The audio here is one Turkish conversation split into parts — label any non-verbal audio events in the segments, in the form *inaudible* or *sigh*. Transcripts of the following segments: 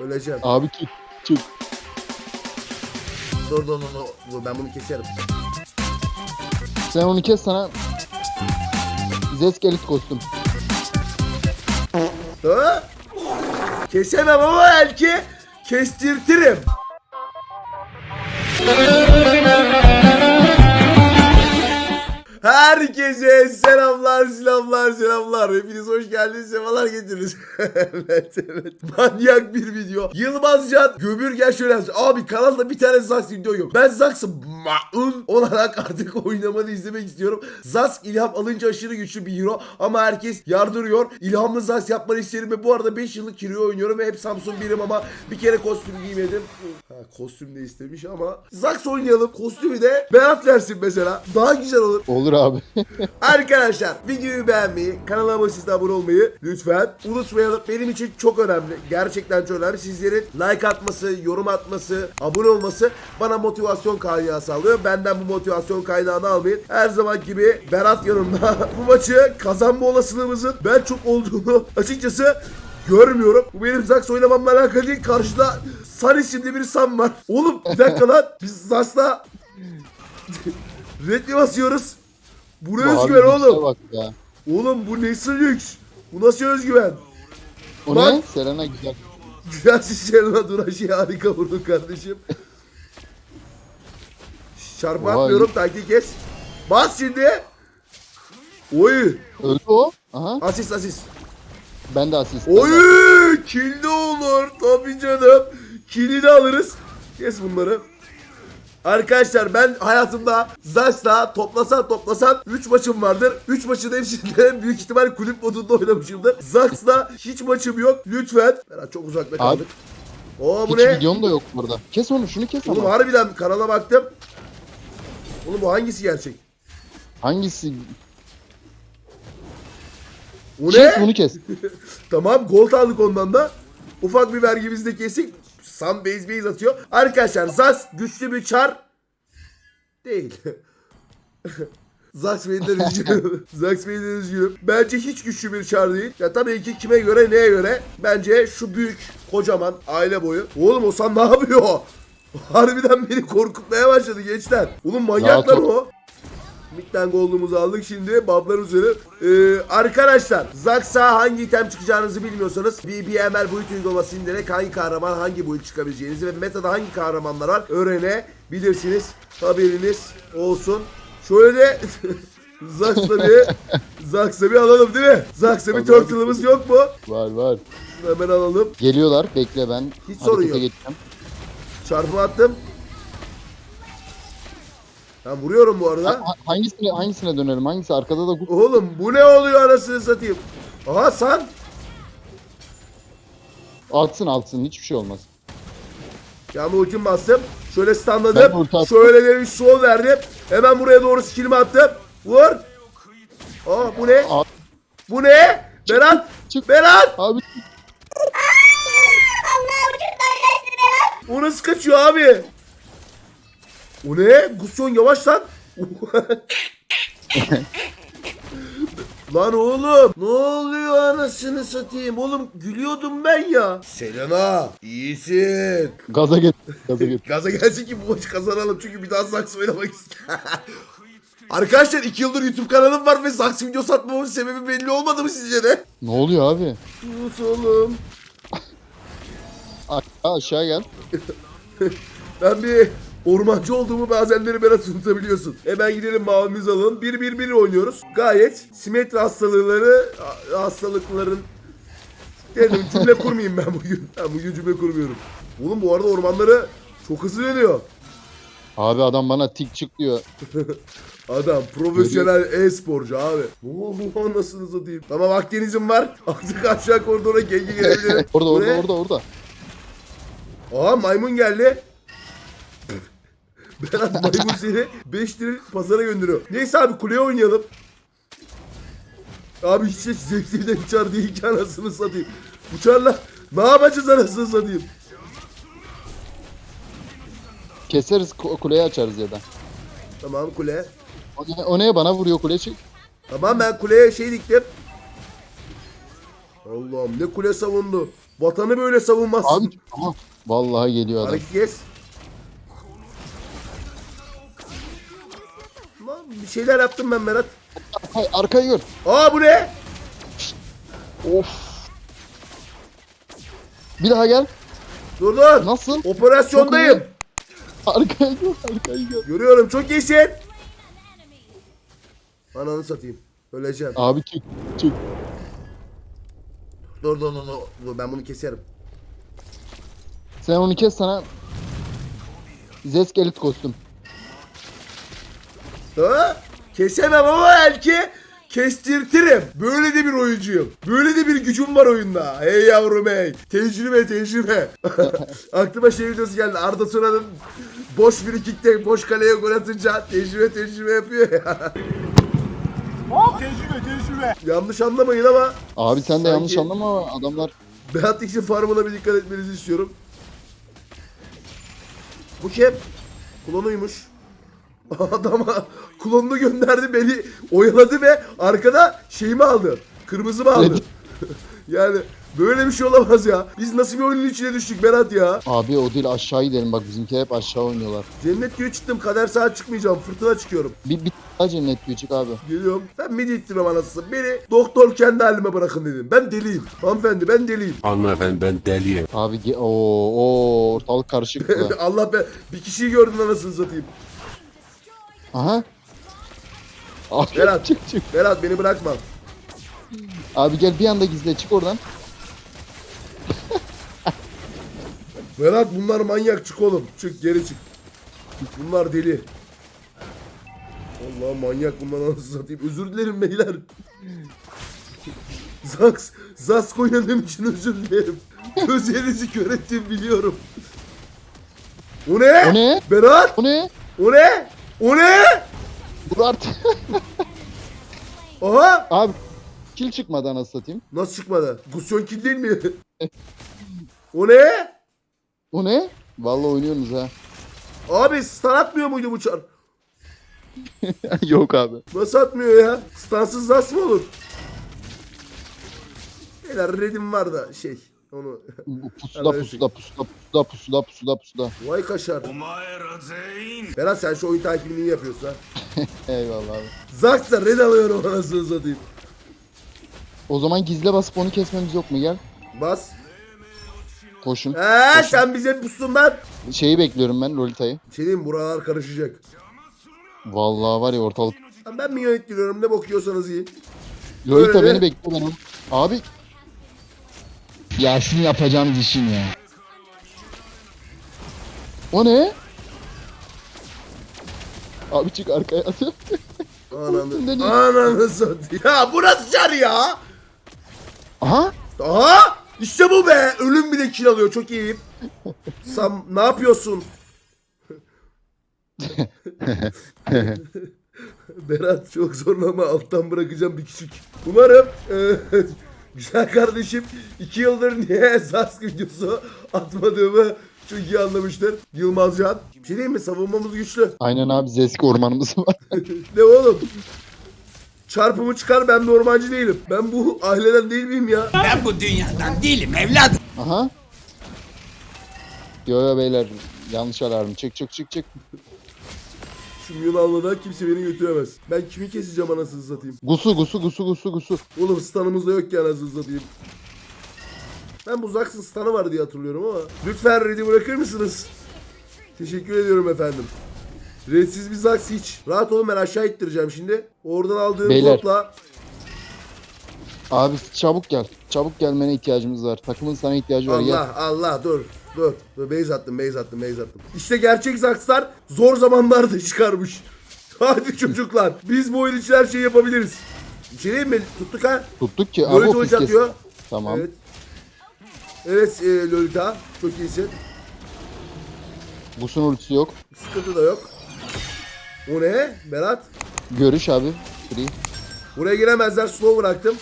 Öleceğim. Abi çık çık. Dur dur dur. dur. Ben bunu keserim. Sen onu kes sana. Zesk elit kostüm. Ha? Kesemem ama belki kestirtirim. Herkese selamlar, selamlar, selamlar. Hepiniz hoş geldiniz, sefalar getirdiniz. *laughs* evet, evet. Manyak bir video. Yılmaz Can Gömürgen şöyle yazmış. Abi kanalda bir tane Zax video yok. Ben Zax'ı maun olarak artık *laughs* oynamanı izlemek istiyorum. Zax ilham alınca aşırı güçlü bir hero ama herkes yardırıyor. İlhamlı Zax yapmanı isterim ve bu arada 5 yıllık hero oynuyorum ve hep Samsung birim ama bir kere kostüm giymedim. Ha, kostüm de istemiş ama Zax oynayalım. Kostümü de Berat versin mesela. Daha güzel olur. Olur abi. *laughs* Arkadaşlar videoyu beğenmeyi, kanala abone abone olmayı lütfen unutmayalım. Benim için çok önemli. Gerçekten çok önemli. Sizlerin like atması, yorum atması, abone olması bana motivasyon kaynağı sağlıyor. Benden bu motivasyon kaynağını almayın. Her zaman gibi Berat yanımda. *laughs* bu maçı kazanma olasılığımızın ben çok olduğunu açıkçası görmüyorum. Bu benim Zax oynamamla alakalı değil. Karşıda San isimli bir Sam var. Oğlum bir dakika lan. Biz Zax'la *laughs* Redli basıyoruz. Bu ne Bu özgüven abi oğlum? Bak ya. Oğlum bu nasıl lüks? Bu nasıl özgüven? O Bak. ne? Serena güzel. Güzel duran şey harika vurdun kardeşim. Çarpı Vay. atmıyorum taktik kes. Bas şimdi. Oy. Öldü o. Aha. Asist asist. Ben de asist. Oy. Kill de olur. Tabii canım. Kill'i de alırız. Kes bunları. Arkadaşlar ben hayatımda Zax'la toplasan toplasan 3 maçım vardır. 3 maçın hepsinde *laughs* büyük ihtimal kulüp modunda oynamışımdır. Zax'la hiç maçım yok. Lütfen. Berat çok uzakta kaldık. Oo bu Hiç ne? videom da yok burada. Kes onu şunu kes Oğlum ama. harbiden kanala baktım. Oğlum bu hangisi gerçek? Hangisi? Bu Kes ne? bunu kes. *laughs* Tamam gold aldık ondan da. Ufak bir vergimizi de kesik. Sam base base atıyor. Arkadaşlar Zax güçlü bir çar değil. *laughs* Zax Bey'den *laughs* üzgünüm. Zax Bey'den üzgünüm. Bence hiç güçlü bir çar değil. Ya tabii ki kime göre neye göre. Bence şu büyük kocaman aile boyu. Oğlum o sen ne yapıyor? *laughs* Harbiden beni korkutmaya başladı gençler. Oğlum manyak lan o. Midden gold'umuzu aldık şimdi bablar üzeri. Ee, arkadaşlar Zax'a hangi item çıkacağınızı bilmiyorsanız BBML boyut uygulaması indirerek hangi kahraman hangi boyut çıkabileceğinizi ve metada hangi kahramanlar var öğrenebilirsiniz. Haberiniz olsun. Şöyle de Zax'la bir Zax'la bir alalım değil mi? Zax'la bir turtle'ımız yok mu? Var var. Şunu hemen alalım. Geliyorlar. Bekle ben. Hiç sorun yok. geçeceğim. Çarpı attım. Ben vuruyorum bu arada. Ha- ha- hangisine hangisine dönelim? Hangisi arkada da. Oğlum bu ne oluyor anasını satayım. Aha sen. Atsın atsın hiçbir şey olmaz. Yağmur ultim bastım. Şöyle Ben ulti attım. Şöyle de bir sol verdim. Hemen buraya doğru skillimi attım. Vur. Aa bu ne? Abi, Bu ne? Berat. çık. Berat. abi O nasıl kaçıyor abi? O ne? Gusyon yavaş lan. *laughs* lan oğlum ne oluyor anasını satayım oğlum gülüyordum ben ya. Selena iyisin. gaza get. Gaza get. *laughs* Gaza gelsin ki bu maçı kazanalım çünkü bir daha Zax oynamak istiyorum. *laughs* Arkadaşlar 2 yıldır YouTube kanalım var ve Zax video satmamın sebebi belli olmadı mı sizce de? Ne oluyor abi? Sus oğlum. A- aşağı gel. Ben bir ormancı olduğumu bazenleri Berat unutabiliyorsun. Hemen gidelim mavimizi alalım. 1-1-1 oynuyoruz. Gayet simetri hastalıkları hastalıkların Dedim cümle kurmayayım ben bugün. Ben bugün cümle kurmuyorum. Oğlum bu arada ormanları çok hızlı dönüyor. Abi adam bana tik çık diyor. *laughs* Adam profesyonel e-sporcu abi. Ne oldu anasını satayım. Tamam Akdeniz'im var. Artık aşağı koridora genge gelebilirim. *laughs* Orada orada ne? orada orada. Aa maymun geldi. Berat maymun seni 5 lira pazara gönderiyor. Neyse abi kuleye oynayalım. Abi hiç hiç zevkliyle uçar değil ki anasını satayım. Uçarla ne yapacağız anasını satayım. Keseriz ku- kuleyi açarız ya da. Tamam kule. O ne, o ne bana vuruyor kule çık. Tamam ben kuleye şey diktim. Allah'ım ne kule savundu. Vatanı böyle savunmazsın. Abi aha, vallahi geliyor adam. Hareket kes. Bir şeyler yaptım ben Berat. Arkayı, arkayı gör. Aa bu ne? Of. Bir daha gel. Dur dur. Nasıl? Operasyondayım. Arkayı gör. Arkayı gör. Görüyorum çok iyisin. Ananı satayım. Öleceğim. Abi çık. Çık. Dur dur dur dur. Dur, Ben bunu keserim. Sen onu kes sana. Zesk elit kostüm. Ha? Kesemem ama belki kestirtirim. Böyle de bir oyuncuyum. Böyle de bir gücüm var oyunda. Hey yavrum hey. Tecrübe tecrübe. *laughs* Aklıma şey videosu geldi. Arda Turan'ın boş bir kickte boş kaleye gol atınca tecrübe tecrübe yapıyor ya. *laughs* Tecrübe tecrübe. Yanlış anlamayın ama Abi sen de Sanki- yanlış anlama ama adamlar Berat X'in farmına bir dikkat etmenizi istiyorum. Bu kim? Klonuymuş. Adama klonunu gönderdi beni oyaladı ve arkada şeyimi aldı. Kırmızımı aldı. *laughs* Yani böyle bir şey olamaz ya. Biz nasıl bir oyunun içine düştük Berat ya. abi o değil aşağı gidelim bak bizimkiler hep aşağı oynuyorlar. Cennet diyor çıktım kader saat çıkmayacağım fırtına çıkıyorum. Bir, bir daha cennet bir çık abi. Geliyorum. Ben midi ittirmem anasını. Beni doktor kendi halime bırakın dedim. Ben deliyim. Hanımefendi ben deliyim. Hanımefendi ben deliyim. Abi ge- oo ortalık karışık. *laughs* Allah be bir kişiyi gördün anasını satayım. Aha. Abi Berat. çık çık. Berat beni bırakma. Abi gel bir anda gizle çık oradan. Berat bunlar manyak çık oğlum. Çık geri çık. Bunlar deli. Allah manyak bunlar nasıl satayım. Özür dilerim beyler. *laughs* Zax, Zask oynadığım için özür dilerim. Gözlerinizi kör ettim biliyorum. O ne? O ne? Berat? O ne? O ne? O ne? Dur artık. Aha! abi kill çıkmadı anasını satayım. Nasıl çıkmadı? Gusyon kill değil mi? *laughs* o ne? O ne? Vallahi oynuyorsunuz ha. Abi stun atmıyor muydu bu çar? *laughs* Yok abi. Nasıl atmıyor ya? Stansız nasıl mı olur? Beyler redim var da şey onu *laughs* Pusuda pusuda pusuda pusuda pusuda pusuda pusuda. vay kaşar. Berat sen şu oyun takibini yapıyorsun ha. *laughs* Eyvallah abi. Zax'la red alıyorum anasını satayım. O zaman gizle basıp onu kesmemiz yok mu gel. Bas. Koşun. Eee sen bize pusun lan. Şeyi bekliyorum ben Lolita'yı. Şey diyeyim buralar karışacak. Vallahi var ya ortalık. Lan Ben minyon ittiriyorum ne bakıyorsanız yiyin. Lolita Öyle. beni bekliyor benim. Abi. Ya sizin yapacağınız işin ya. O ne? Abi çık arkaya. Üstünden Ananı, ananı satayım. Ya bu nasıl çar ya? Aha. Aha! İşte bu be. Ölüm bile kill alıyor. Çok iyiyim. Sam ne yapıyorsun? *laughs* Berat çok zorlama alttan bırakacağım bir küçük. Umarım e, *laughs* güzel kardeşim 2 yıldır niye esas videosu atmadığımı çok iyi anlamıştır. Yılmazcan. Bir şey diyeyim mi? Savunmamız güçlü. *laughs* Aynen abi Zeski ormanımız var. *laughs* Ne oğlum? Çarpımı çıkar ben bir ormancı değilim. Ben bu aileden değil miyim ya? Ben bu dünyadan değilim evladım. Aha. Yo yo beyler yanlış alarm. Çık çık çık çık. Şu Yunanlı'dan kimse beni götüremez. Ben kimi keseceğim anasını satayım. Gusu gusu gusu gusu gusu. Oğlum stanımız da yok ki anasını satayım. Ben bu Zax'ın stanı var diye hatırlıyorum ama. Lütfen Red'i bırakır mısınız? Teşekkür ediyorum efendim. Redsiz bir Zax hiç. Rahat olun ben aşağı ittireceğim şimdi. Oradan aldığım Beyler. botla. Abi çabuk gel. Çabuk gelmene ihtiyacımız var. Takımın sana ihtiyacı var. Gel. Allah Allah dur. Dur. Dur base attım base attım base attım. İşte gerçek Zax'lar zor zamanlarda çıkarmış. *laughs* Hadi çocuklar. Biz bu oyun için her şeyi yapabiliriz. Diyeyim mi? Tuttuk ha. Tuttuk ki. Abi Lolita o atıyor. Tamam. Evet. Evet e, Lolita. Çok iyisin. Gusun ultisi yok. Sıkıntı da yok. O ne? Berat. Görüş abi. Free. Buraya giremezler. Slow bıraktım.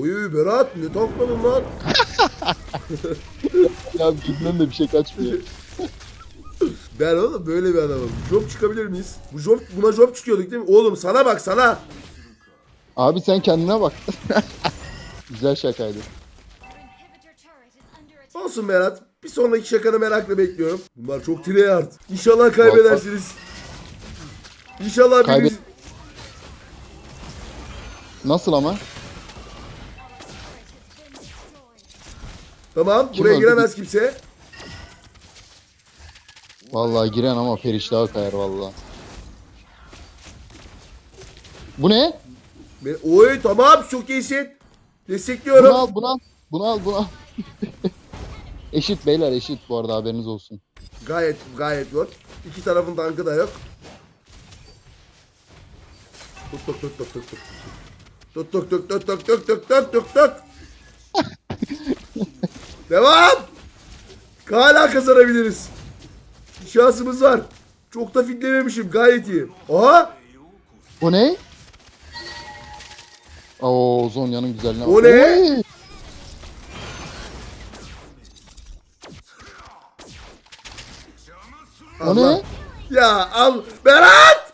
Oy Berat ne topladın lan? *laughs* Ya gözünden de bir şey kaçmıyor. *laughs* Ben oğlum böyle bir adamım. Job çıkabilir miyiz? Bu job, buna job çıkıyorduk değil mi? Oğlum sana bak sana. Abi sen kendine bak. *laughs* Güzel şakaydı. Olsun Berat. Bir sonraki şakanı merakla bekliyorum. Bunlar çok tryhard. İnşallah kaybedersiniz. İnşallah Kaybet- biriniz... Nasıl ama? Tamam Kim buraya öldü? giremez kimse. Vallahi giren ama periştahı kayar vallahi. Bu ne? Oy tamam çok iyisin. Bunu Destekliyorum. al, bunu al. Bunu al, bunu al. eşit beyler eşit bu arada haberiniz olsun. Gayet gayet yok. İki tarafın tankı da yok. Tut tut tut tut tut tut. Tut tut tut tut tut tut tut tut tut tut. Devam. Hala kazanabiliriz. Şansımız var. Çok da fitlememişim gayet iyi. Aha Bu ne? Oo Zonya'nın güzelliğine bak. ne? Oy! O Allah. ne? Ya al Berat.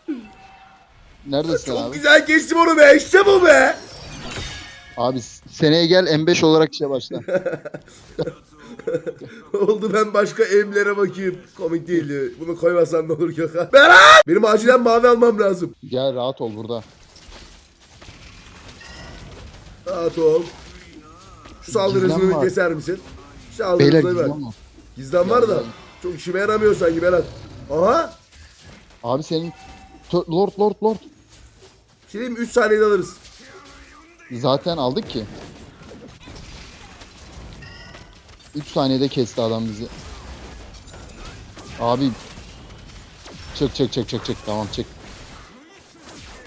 Neredesin Çok abi? güzel geçtim onu be işte bu be. Abi seneye gel M5 olarak işe başla. *laughs* Oldu ben başka emlere bakayım. Komik değildi. Bunu koymasan ne olur Gökhan. Berat! Benim acilen mavi almam lazım. gel rahat ol burada. Ol. Şu saldırı Gizem hızını var. keser misin? Saldırı Beyler hızını ver. var. Gizden var da. Çok işime yaramıyor sanki Berat. Aha! Abi senin Tö- Lord Lord Lord. Şimdi 3 saniyede alırız. Zaten aldık ki. 3 saniyede kesti adam bizi. Abi Çık çık çık çık çık tamam çık.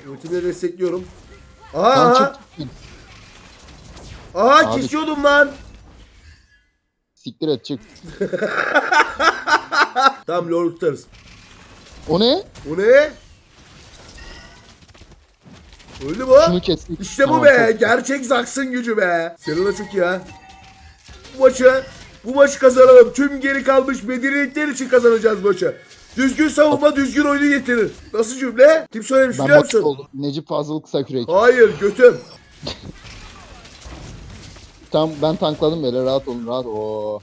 Ultimle destekliyorum. Aha aha. çık. Aha Abi- kesiyordum lan. Siktir et çık. *laughs* Tamam Lord tutarız. O ne? O ne? Öldü bu. Şunu kestik. İşte bu Tamam, be. çok- Gerçek Zaks'ın gücü be. Serena çok iyi ha. Bu maçı, bu maçı kazanalım. Tüm geri kalmış medeniyetten için kazanacağız maçı. Düzgün savunma düzgün oyunu getirir. Nasıl cümle? Kim söylemiş Ben biliyor bakış musun? oldum. Necip Fazıl Kısakürek. Hayır götüm. *laughs* Tamam ben tankladım böyle rahat olun rahat. Oo.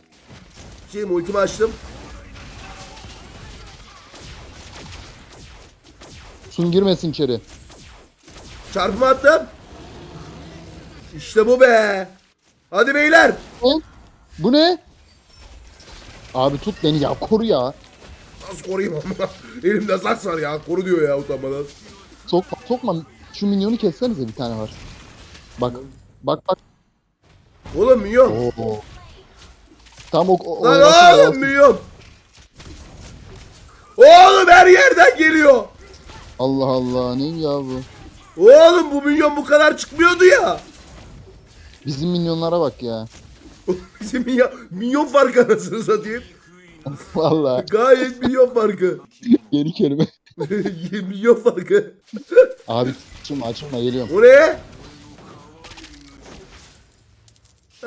Şey ultimi açtım. Sun girmesin içeri. Çarpımı attım. İşte bu be. Hadi beyler. Ne? Bu ne? Abi tut beni ya koru ya. Nasıl koruyayım ama. *laughs* Elimde saks var ya. Koru diyor ya utanmadan. Sokma sokma. Şu minyonu kessenize bir tane var. Bak. Bak bak. Oğlum milyon. Oo. Tam o, o Lan oğlum milyon. Oğlum her yerden geliyor. Allah Allah neyim ya bu? Oğlum bu milyon bu kadar çıkmıyordu ya. Bizim minyonlara bak ya. *laughs* Bizim milyon, milyon farkı anasını satayım. *laughs* Vallahi Gayet milyon farkı. *laughs* yeni kelime. milyon farkı. Abi açılma açılma geliyorum. O ne?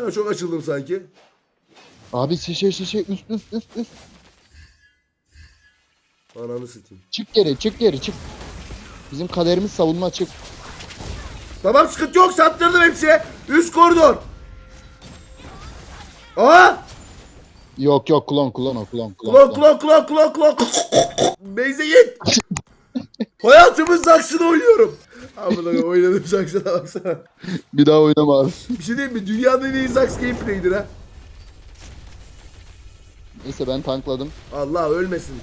Ben çok açıldım sanki. Abi şişe şişe üst üst üst üst. Ananı satayım. Çık geri çık geri çık. Bizim kaderimiz savunma çık. Tamam sıkıntı yok sattırdım hepsi. Üst koridor. Aa! Yok yok klon klon o klon klon. Klok klok klok klok klok. Beyze git. *laughs* Hayatımın saksını oynuyorum. Amına oynadım saksına baksana. Bir daha oynama abi. Bir şey diyeyim mi? Dünyanın en iyi saks gameplay'dir ha. Neyse ben tankladım. Allah ölmesin.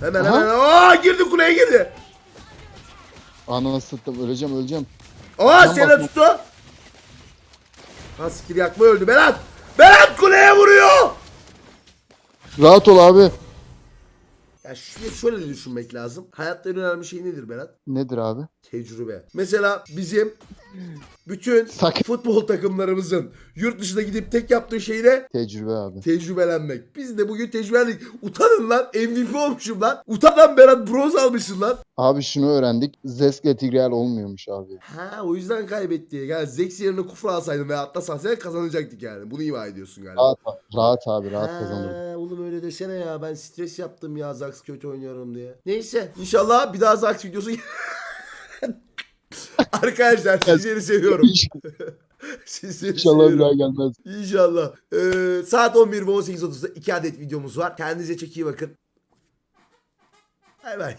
Hemen Aha. hemen. Aa girdi kuleye girdi. Ananı sıktım öleceğim öleceğim. Aa Can seni basma. tuttu. Ha siktir yakma öldü Berat. Berat kuleye vuruyor. Rahat ol abi. Ya şöyle, şöyle düşünmek lazım. Hayatta en önemli şey nedir Berat? Nedir abi? Tecrübe. Mesela bizim bütün Sak- futbol takımlarımızın yurt dışına gidip tek yaptığı şey ne? Tecrübe abi. Tecrübelenmek. Biz de bugün tecrübelendik. Utanın lan. MVP olmuşum lan. Utan Berat bronz almışsın lan. Abi şunu öğrendik. Zeskle Tigreal olmuyormuş abi. Ha o yüzden kaybetti. Yani Zex yerine kufra alsaydın veya atlasan sen kazanacaktık yani. Bunu ima ediyorsun galiba. Rahat, rahat abi rahat kazanırım. Oğlum öyle desene ya. Ben stres yaptım ya Zax kötü oynuyorum diye. Neyse. inşallah bir daha Zax videosu *laughs* Arkadaşlar sizleri seviyorum. *laughs* Sizleri İnşallah bir daha gelmez. İnşallah. Ee, saat 11 ve 18.30'da 2 adet videomuz var. Kendinize çok iyi bakın. Bay bay.